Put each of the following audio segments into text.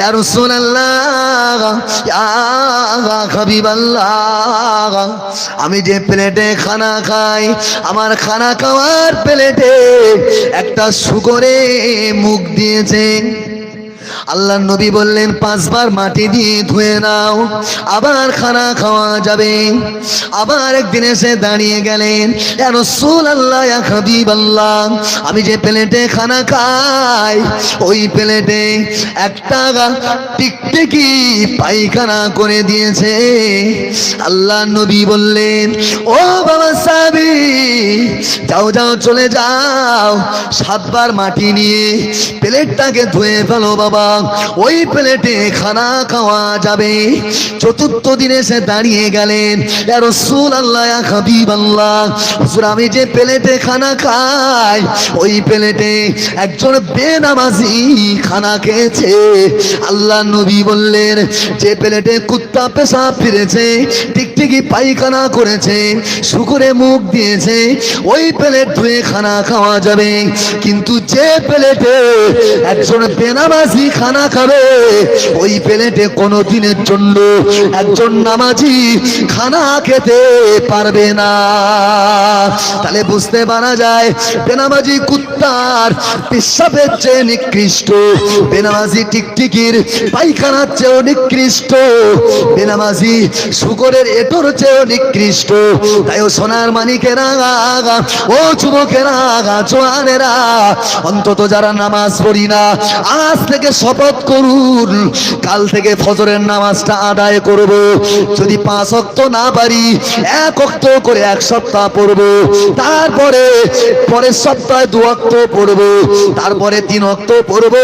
ইয়া রাসূলুল্লাহ ইয়া হাবিবাল্লাহ আমি যে প্লেটে খানা খাই, আমার খানা খাওয়ার প্লেটে একটা শুকরে মুখ দিয়েছে। আল্লাহ নবী বললেন, পাঁচবার মাটি দিয়ে ধুয়ে নাও, আবার খানা খাওয়া যাবে। আবার একদিন এসে দাঁড়িয়ে গেলেন রসুল আল্লাহ হাবিব আমি যে প্লেটে খানা খাই, ওই প্লেটে একটা টিকটিকি পায়খানা করে দিয়েছে। আল্লাহ নবী বললেন, ও বাবা সাবি যাও যাও, চলে যাও, সাতবার মাটি নিয়ে প্লেটটাকে ধুয়ে ফেলো বাবা। ওই প্লেটে খানা খাওয়া যাবে। চতুর্থ দিনে সে দাঁড়িয়ে গেলেন রসুল আল্লাহ হাবিব আল্লাহ, হুজুর, আমি যে প্লেটে খানা খাই, ওই প্লেটে একজন বেনামাজি খানা খেয়েছে। আল্লাহ নবী বললেন, যে প্লেটে কুত্তা পেশা ফিরেছে, টিকটিকি পায়খানা করেছে, শুকুরে মুখ দিয়েছে, ওই প্লেট ধুয়ে খানা খাওয়া যাবে। কিন্তু যে প্লেটে একজন বেনামাজি খানা খাবে। ওই প্লেটে কোনো দিনের জন্য একজন নামাজি খানা খেতে পারবে না। তাহলে বুঝতে পারা যায়, বেনামাজি কুত্তার পেশাবের চেয়ে নিকৃষ্ট। বেনামাজি টিকটিকির পায়খানার চেয়েও নিকৃষ্ট। বেনামাজি শুকরের এটোর চেয়েও নিকৃষ্ট। তাই ও সোনার মানিকেরা ও যুবকেরা জোয়ানেরা, অন্তত যারা নামাজ পড়ি না, আজ থেকে শপথ করুন। কাল থেকে ফজরের নামাজটা আদায় করব। যদি পাঁচ অক্ত না পারি, এক অক্ত করে এক সপ্তাহ পড়ব। তারপরে, পরের সপ্তাহে দু অক্ত পড়ব। তারপরে তিন অক্ত পড়ব।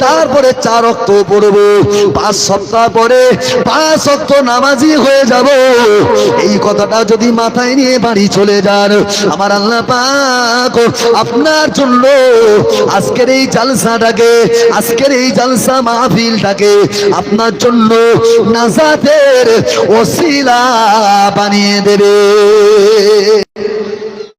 তারপরে চার অক্ত পড়ব। পাঁচ সপ্তাহ পরে পাঁচ অক্ত নামাজি হয়ে যাব। এই কথাটা যদি মাথায় নিয়ে বাড়ি চলে যান, আমার আল্লাহ পাক আপনার জন্য আজকের এই জালসাটাকে, আজকের এই জালসা মাহফিলটাকে আপনার জন্য নাজাতের ওসিলা বানিয়ে দেবে।